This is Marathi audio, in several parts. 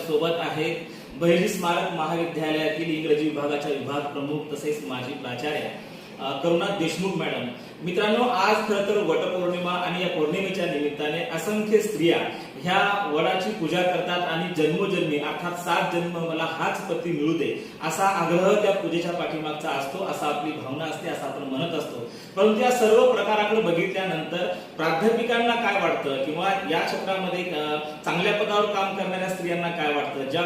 सोबत आहे. बहिरी स्मारक महाविद्यालयातील इंग्रजी विभागाच्या विभाग प्रमुख तसेच माजी प्राचार्य करुणा देशमुख मॅडम. मित्रांनो आज खरं तर वटपौर्णिमा आणि या पौर्णिमेच्या निमित्ताने असंख्य स्त्रिया ह्या वडाची पूजा करतात आणि जन्मोजन्मी अर्थात सात जन्म मला हाच पती मिळू दे असा आग्रह त्या पूजेच्या पाठीमागचा असतो असा आपली भावना असते असं आपण म्हणत असतो. परंतु या सर्व प्रकाराकडे बघितल्यानंतर प्राध्यापिकांना काय वाटतं किंवा या क्षेत्रामध्ये चांगल्या पदावर काम करणाऱ्या स्त्रियांना काय वाटतं? ज्या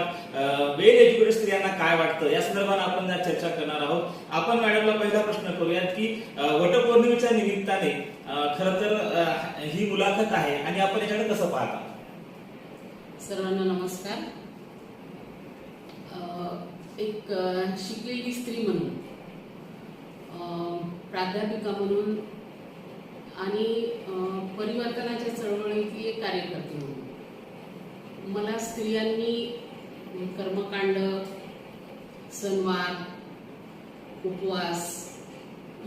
वेल एज्युकेटेड स्त्रियांना काय वाटतं? या संदर्भात आपण आज चर्चा करणार आहोत आपण मॅडमला पहिला प्रश्न करूयात की वटपौर्णिमेच्या निमित्ताने खर तर ही मुलाखत आहे आणि आपण याच्याकडे कसं पाहता? सर्वांना नमस्कार. एक शिकलेली स्त्री म्हणून प्राध्यापिका म्हणून आणि परिवर्तनाच्या चळवळीतली एक कार्यकर्ते म्हणून. मला स्त्रियांनी म्हणजे कर्मकांड सणवार उपवास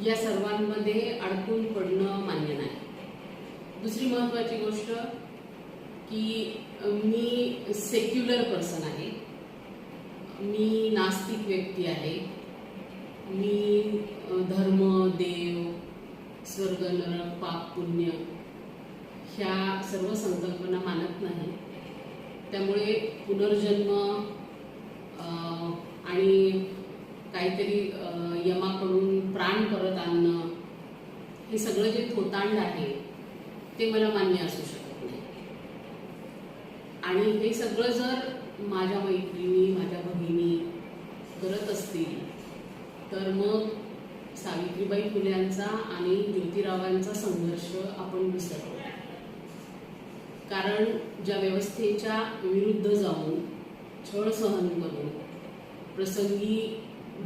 या सर्वांमध्ये अडकून पडणं मान्य नाही. दुसरी महत्त्वाची गोष्ट की मी सेक्युलर पर्सन आहे. मी नास्तिक व्यक्ती आहे. मी धर्म देव स्वर्ग नरक पाप पुण्य ह्या सर्व संकल्पना मानत नाही. त्यामुळे पुनर्जन्म आणि काहीतरी यमाकडून प्राण परत आणणं हे सगळं जे थोतांड आहे ते मला मान्य असू शकतं. आणि हे सगळं जर माझ्या मैत्रिणी माझ्या भगिनी करत असतील तर मग सावित्रीबाई फुल्यांचा आणि ज्योतिरावांचा संघर्ष आपण विसरतो. कारण ज्या व्यवस्थेच्या विरुद्ध जाऊन छळ सहन करून प्रसंगी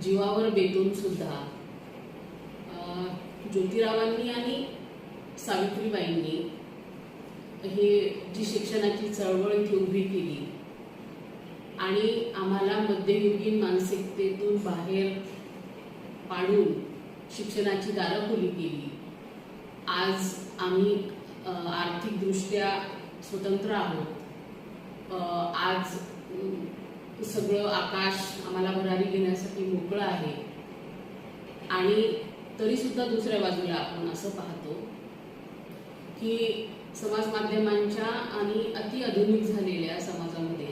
जीवावर बेतून सुद्धा ज्योतिरावांनी आणि सावित्रीबाईंनी हे जी शिक्षणाची चळवळ इथे उभी केली. आणि आम्हाला मध्ययुगीन मानसिकतेतून बाहेर पाडून शिक्षणाची दारं खुली केली. आज आम्ही आर्थिकदृष्ट्या स्वतंत्र आहोत. आज सगळं आकाश आम्हाला भरारी घेण्यासाठी मोकळं आहे. आणि तरीसुद्धा दुसऱ्या बाजूला आपण असं पाहतो की समाज माध्यमांच्या आणि अति आधुनिक झालेल्या समाजामध्ये.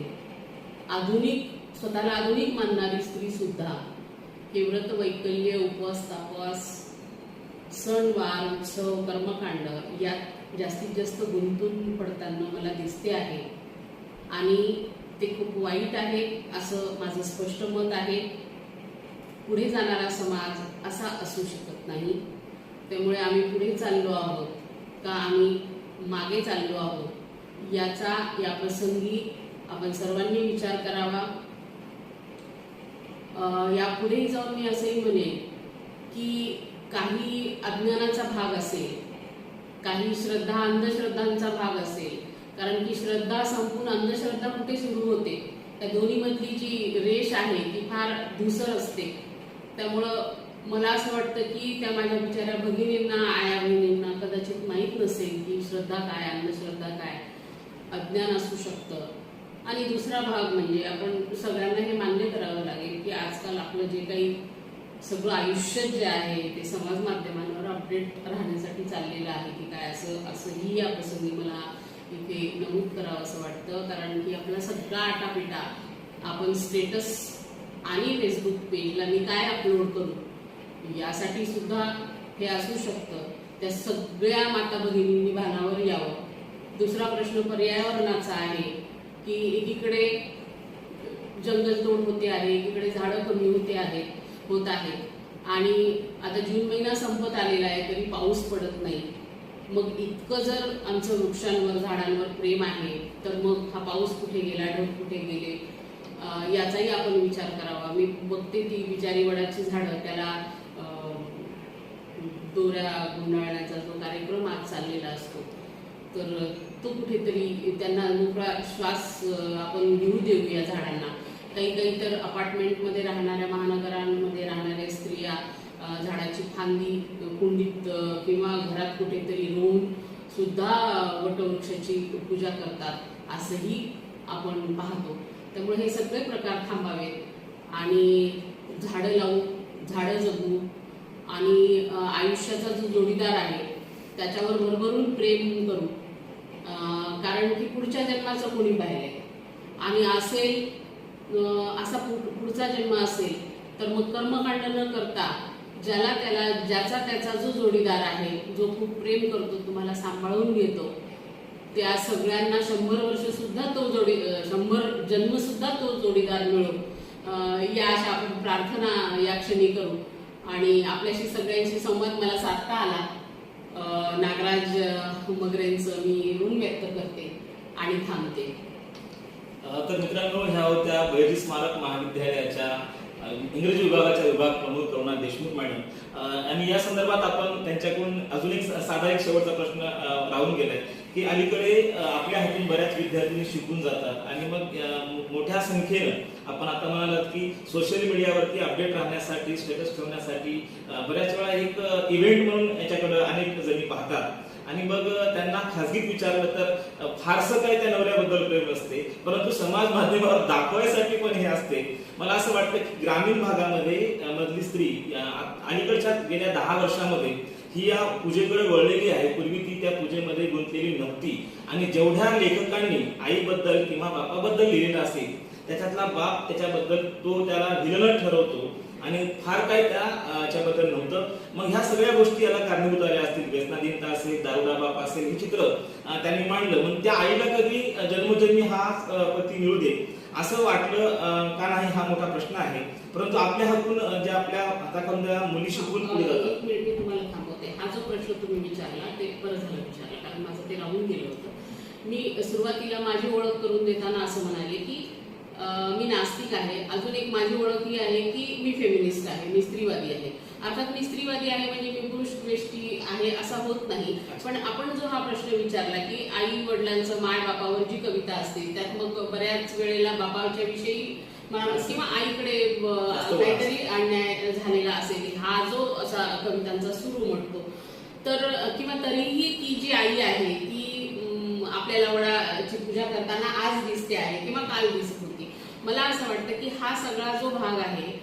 आधुनिक स्वतःला आधुनिक मानणारी स्त्री सुद्धा हे व्रत वैकल्य उपवास तापवास सणवार उत्सव कर्मकांड यात जास्तीत जास्त गुंतून पडताना मला दिसते आहे. आणि ते खूप वाईट आहे असं माझं स्पष्ट मत आहे. पुढे जाणारा समाज असा असू शकत नाही. त्यामुळे आम्ही पुढे चाललो आहोत. का आम्ही मागे चाललो आहोत. याचा या प्रसंगी आपण सर्वांनी विचार करावा. यापुढेही जाऊन मी असंही म्हणेन की काही अज्ञानाचा भाग असेल काही श्रद्धा अंधश्रद्धांचा भाग असेल कारण की श्रद्धा संपून अंधश्रद्धा कुठे सुरू होते? त्या दोन्हीमधली जी रेष आहे ती फार धुसर असते. त्यामुळं मला असं वाटतं की त्या माझ्या बिचाऱ्या भगिनींना आया बहिणींना कदाचित माहीत नसेल की श्रद्धा काय अंधश्रद्धा काय अज्ञान असू शकतं. आणि दुसरा भाग म्हणजे आपण सगळ्यांना हे मान्य करावं लागेल की आजकाल आपलं जे काही सगळं आयुष्य जे आहे ते समाज माध्यमांवर अपडेट राहण्यासाठी चाललेलं आहे की काय असं असंही या प्रसंगी मला इथे नमूद करावं असं वाटतं. कारण की आपला सगळा आटापिटा आपण स्टेटस आणि फेसबुक पेजला मी काय अपलोड करू? यासाठी सुद्धा हे असू शकतं. त्या सगळ्या माता भगिनींनी भानावर यावं. दुसरा प्रश्न पर्यावरणाचा आहे की एकीकडे जंगलतोड होते आहे एकीकडे झाडं कमी होते आहे होत आहे. आणि आता जून महिना संपत आलेला आहे तरी पाऊस पडत नाही. मग इतकं जर आमचं वृक्षांवर झाडांवर प्रेम आहे तर मग हा पाऊस कुठे गेला ढग कुठे गेले? याचाही आपण विचार करावा. मी बघते ती बिचारी वडाची झाडं त्याला दोऱ्या गुंडाळण्याचा जो कार्यक्रम आज चाललेला असतो तर तो कुठेतरी त्यांना मोकळा श्वास आपण घेऊ देऊ या झाडांना. काही काही तर अपार्टमेंटमध्ये राहणाऱ्या महानगरांमध्ये राहणाऱ्या स्त्रिया झाडाची फांदी कुंडीत किंवा घरात कुठेतरी रोवून सुद्धा वटवृक्षाची पूजा करतात असंही आपण पाहतो. त्यामुळे हे सगळे प्रकार थांबावेत आणि झाडं लावू झाडं जगू आणि आयुष्याचा जो जोडीदार आहे त्याच्यावर भरभरून प्रेम करू. कारण की पुढच्या जन्माचं कोणी बाहेर आहे आणि असेल असा पुढचा जन्म असेल तर मग कर्मकांड न करता ज्याला त्याला ज्याचा त्याचा जो जोडीदार आहे जो खूप प्रेम करतो तुम्हाला सांभाळून घेतो त्या सगळ्यांना शंभर वर्ष सुद्धा तो जोडी शंभर जन्म सुद्धा तो जोडीदार मिळो या अशा आपण प्रार्थना या क्षणी करू. आणि आपल्याशी सगळ्यांशी संवाद मला साधता आला. नागराज मगरेंचं मी ऋण व्यक्त करते आणि थांबते. तर मित्रांनो ह्या होत्या बैरी स्मारक महाविद्यालयाच्या इंग्रजी विभागाच्या विभाग प्रमुख करुणा देशमुख मॅडम आणि या संदर्भात आपण त्यांच्याकडून अजून एक साधा एक शेवटचा प्रश्न राहून गेलाय की अलीकडे आपल्या हातून बऱ्याच विद्यार्थ्यांनी शिकून जातात आणि मग मोठ्या संख्येनं आपण आता म्हणालात की सोशल मीडियावरती अपडेट राहण्यासाठी स्टेटस ठेवण्यासाठी बऱ्याच वेळा एक इव्हेंट म्हणून याच्याकडे अनेक जणी पाहतात. आणि मग त्यांना खाजगीत विचारलं तर फारसं काही त्या नवऱ्याबद्दल प्रेम नसते. परंतु समाज माध्यमावर दाखवायसाठी पण हे असते. मला असं वाटतं की ग्रामीण भागामध्ये मधली स्त्री अलीकडच्या गेल्या दहा वर्षामध्ये ही या पूजेकडे वळलेली आहे. पूर्वी ती त्या पूजेमध्ये गुंतलेली नव्हती. आणि जेवढ्या लेखकांनी आईबद्दल किंवा बापाबद्दल लिहिलेलं असेल त्याच्यातला बाप त्याच्याबद्दल तो त्याला विलन ठरवतो. आणि फार काय त्या अ, याच्याबद्दल नव्हतं. मग ह्या सगळ्या गोष्टी याला कारणीभूत आल्या असतील. व्यसनाधीनता असेल दारुडा बाप असेल हे चित्र त्यांनी मांडलं. मग त्या आईला कधी जन्मजन्मी हा पती मिळू दे असं वाटलं का नाही हा मोठा प्रश्न आहे. परंतु आपल्या हातून ज्या आपल्या हाताखालून मुली शिकून पुढे जातात एक मिनिट मी तुम्हाला थांबवते. हा जो प्रश्न तुम्ही विचारला ते बरं झालं विचारला कारण माझं ते राहून गेलं होतं. मी सुरुवातीला माझी ओळख करून देताना असं म्हणाले की मी नास्तिक आहे. अजून एक माझी ओळख ही आहे की मी फेमिनिस्ट आहे मी स्त्रीवादी आहे. अर्थात मी स्त्रीवादी आहे म्हणजे मी पुरुष द्वेष्टी आहे असा होत नाही. पण आपण जो हा प्रश्न विचारला की आई वडिलांचं माय बापावर जी कविता असते त्यात मग बऱ्याच वेळेला बापाच्या विषयी किंवा आईकडे काहीतरी अन्याय झालेला असेल हा जो असा कवितांचा सुरू म्हणतो तर किंवा तरीही ती जी आई आहे ती आपल्याला वडाची पूजा करताना आज दिसते आहे किंवा काल दिसत मला असं वाटतं की हा सगळा जो भाग आहे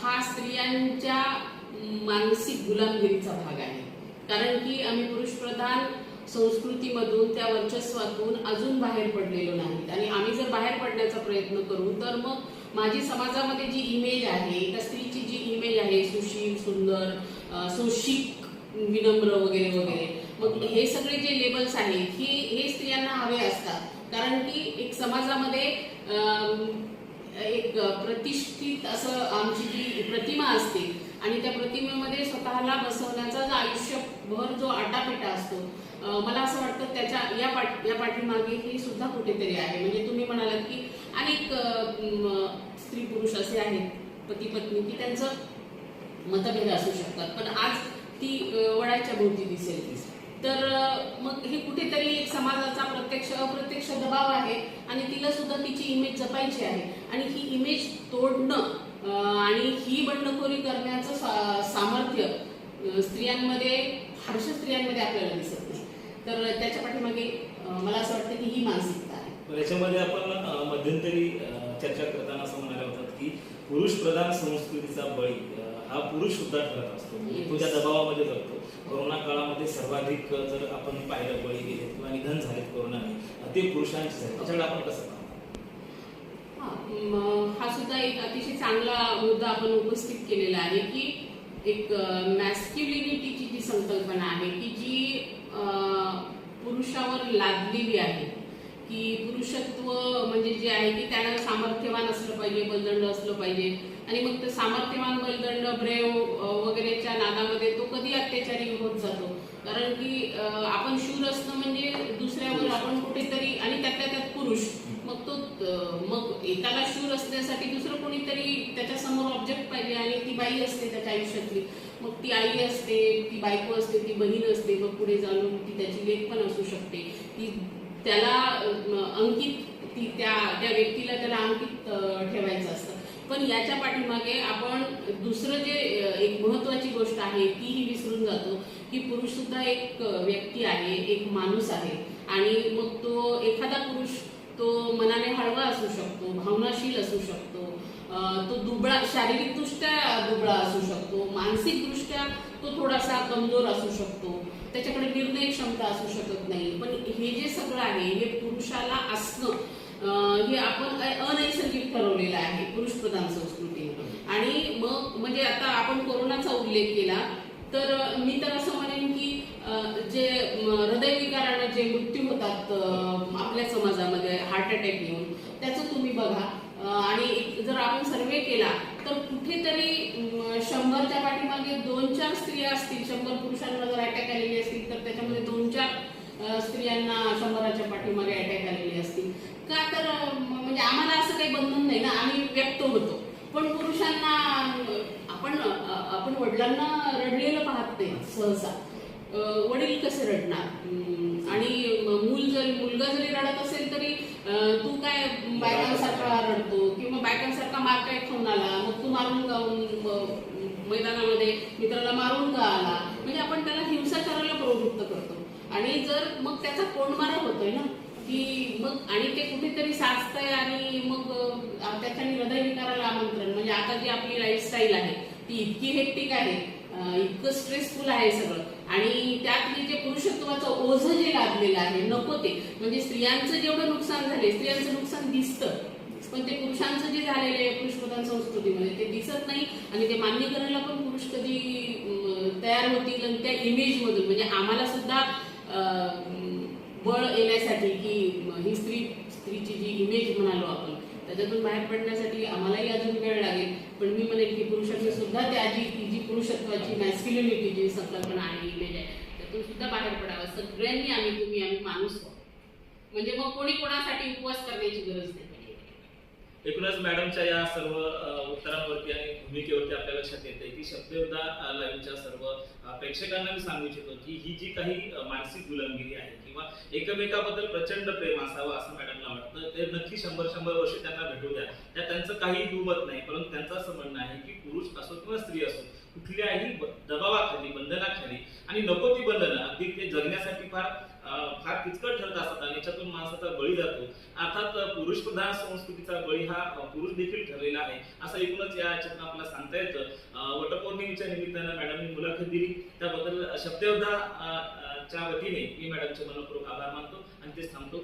हा स्त्रियांच्या मानसिक गुलामगिरीचा भाग आहे. कारण की आम्ही पुरुषप्रधान संस्कृतीमधून त्या वर्चस्वातून अजून बाहेर पडलेलो नाहीत. आणि आम्ही जर बाहेर पडण्याचा प्रयत्न करू तर मग माझी समाजामध्ये जी इमेज आहे एका स्त्रीची जी इमेज आहे सुशील सुंदर सुशिक विनम्र वगैरे वगैरे मग हे सगळे जे लेबल्स आहेत हे हे स्त्रियांना हवे असतात. कारण की एक समाजामध्ये एक प्रतिष्ठित असं आमची जी प्रतिमा असते आणि त्या प्रतिमेमध्ये स्वतःला बसवण्याचा जो आयुष्यभर जो आटापिटा असतो मला असं वाटतं त्याच्या या पाठ या पाठीमागे हे सुद्धा कुठेतरी आहे. म्हणजे तुम्ही म्हणालात की अनेक स्त्री पुरुष असे आहेत पती पत्नी की त्यांचं मतभेद असू शकतात. पण आज ती वडाच्या भोवती दिसेल. तर मग हे कुठेतरी एक समाजाचा प्रत्यक्ष अप्रत्यक्ष दबाव आहे आणि तिला सुद्धा तिची इमेज जपायची आहे. आणि ही इमेज तोडणं आणि ही बंडखोरी करण्याचं सा- सामर्थ्य स्त्रियांमध्ये फारशा स्त्रियांमध्ये आपल्याला दिसत नाही. तर त्याच्या पाठीमागे मला असं वाटतं की ही मानसिकता आहे. याच्यामध्ये आपण मध्यंतरी चर्चा करताना असं म्हणायला होतात की पुरुष प्रधान संस्कृतीचा बळी. हा पुरुष सुद्धा ठरत असतो. तो त्या दबावामध्ये जगतो कोरोना काळामध्ये सर्वाधिक जर आपण पाहिलं बळी गेले किंवा निधन झालेत कोरोनाने ते पुरुषांचे झाले. त्याच्याकडे आपण कसं हा, सुद्धा एक अतिशय चांगला मुद्दा आपण उपस्थित केलेला आहे की एक मॅस्क्युलिनिटीची जी संकल्पना आहे की जी पुरुषावर लादलेली आहे की पुरुषत्व म्हणजे जे आहे की त्याला सामर्थ्यवान असलं पाहिजे बलदंड असलं पाहिजे. आणि मग ते सामर्थ्यवान बलदंड ब्रेव वगैरेच्या नादामध्ये तो कधी अत्याचारी होत जातो? कारण की आपण शूर असणं म्हणजे दुसऱ्यावर आपण कुठेतरी आणि त्यातल्या त्यात पुरुष. मग तो मग एकाला शूर असण्यासाठी दुसरं कोणीतरी त्याच्यासमोर ऑब्जेक्ट पाहिजे आणि ती बाई असते त्याच्या आयुष्यातली. मग ती आई असते ती बायको असते ती बहीण असते मग पुढे जाऊन ती त्याची लेख पण असू शकते. ती त्याला अंकित ती त्या त्या व्यक्तीला त्याला अंकित ठेवायचं असतं. पण याच्या पाठीमागे आपण दुसरं जे एक महत्वाची गोष्ट आहे तीही विसरून जातो की पुरुष सुद्धा एक व्यक्ती आहे एक माणूस आहे. आणि मग तो एखादा पुरुष तो मनाने हळवा असू शकतो भावनाशील असू शकतो. तो दुबळा शारीरिकदृष्ट्या दुबळा असू शकतो मानसिकदृष्ट्या तो थोडासा कमजोर असू शकतो त्याच्याकडे निर्णय क्षमता असू शकत नाही. पण हे जे सगळं आहे हे पुरुषाला असणं हे आपण अनैसर्गिक ठरवलेलं आहे पुरुष प्रधान संस्कृती आणि मग म्हणजे आता आपण कोरोनाचा उल्लेख केला तर मी तर असं म्हणेन की जे हृदयविकारानं जे मृत्यू होतात आपल्या समाजामध्ये हार्ट अटॅक येऊन त्याचं तुम्ही बघा. आणि एक- जर आपण सर्वे केला तर कुठेतरी शंभरच्या पाठीमागे दोन चार स्त्रिया असतील. शंभर पुरुषांना जर अटॅक आलेली असतील तर त्याच्यामध्ये दोन चार स्त्रियांना शंभराच्या पाठीमागे अटॅक आलेली असतील. का तर म्हणजे आम्हाला असं काही बंधन नाही ना आम्ही व्यक्त होतो. पण पुरुषांना आपण आपण वडिलांना रडलेलं पाहत नाही सहसा. वडील कसे रडणार? आणि मूल जरी मुलगा जरी रडत असेल तरी तू काय बायकांसारखा रडतो किंवा बायकांसारखा मार ठेवून आला मग तू मारून गाऊन मैदानामध्ये मित्राला मारून का आला? म्हणजे आपण त्याला हिंसाचाराला प्रवृत्त करतो. आणि जर मग त्याचा कोंडमारा होतोय ना की मग आणि ते कुठेतरी साचतंय आणि मग त्याच्याने हृदयविकाराला आमंत्रण. म्हणजे आता जी आपली लाईफस्टाईल आहे ती इतकी हेक्टिक आहे इतकं स्ट्रेसफुल आहे सगळं. आणि त्यात जे पुरुषत्वाचं ओझं जे लागलेलं आहे नको ते. म्हणजे स्त्रियांचं जेवढं नुकसान झाले स्त्रियांचं नुकसान दिसतं. पण ते पुरुषांचं जे झालेलं आहे पुरुषप्रधान संस्कृतीमध्ये ते दिसत नाही. आणि ते मान्य करायला पण पुरुष कधी तयार होतील आणि त्या इमेजमधून म्हणजे आम्हाला सुद्धा बळ येण्यासाठी की ही स्त्री स्त्रीची जी इमेज म्हणालो आपण त्याच्यातून बाहेर पडण्यासाठी आम्हालाही अजून वेळ लागेल. पण मी म्हणेन की पुरुषांनी सुद्धा त्याची ती जी पुरुषत्वाची मॅस्क्युलिनिटी जी संकल्पना आहे इमेज आहे त्यातून सुद्धा बाहेर पडावं. सगळ्यांनी आम्ही तुम्ही आम्ही माणूस म्हणजे मग कोणी कोणासाठी उपवास करण्याची गरज नाही एकूणच मॅडमच्या या सर्व उत्तरांवरती आणि भूमिकेवरती आपल्या लक्षात येते की शब्दयोद्धा अ, लाईव्हच्या सर्व प्रेक्षकांना मी सांगू इच्छितो की ही जी काही मानसिक गुलामगिरी आहे किंवा एकमेकाबद्दल प्रचंड प्रेम असावं असं मॅडमला वाटतं ते नक्की शंभर शंभर वर्ष त्यांना भेटू द्या. त्या त्यांचं काही दुमत नाही परंतु त्यांचं असं म्हणणं आहे की पुरुष असो किंवा स्त्री असो कुठल्याही दबावाखाली बंधनाखाली आणि नको ती बंधनं अगदी ते जगण्यासाठी फार फार किचकट ठरत असतात आणि याच्यातून माणसाचा बळी जातो. अर्थात पुरुष प्रधान संस्कृतीचा बळी हा पुरुष देखील ठरलेला आहे. असं एकूणच या याच्यातून आपल्याला सांगता येतं. वटपौर्णिमेच्या निमित्तानं मॅडमनी मुलाखत दिली. त्याबद्दल शब्दयोद्धा च्या वतीने मी मॅडमचे मनपूर्वक आभार मानतो आणि तेच थांबतो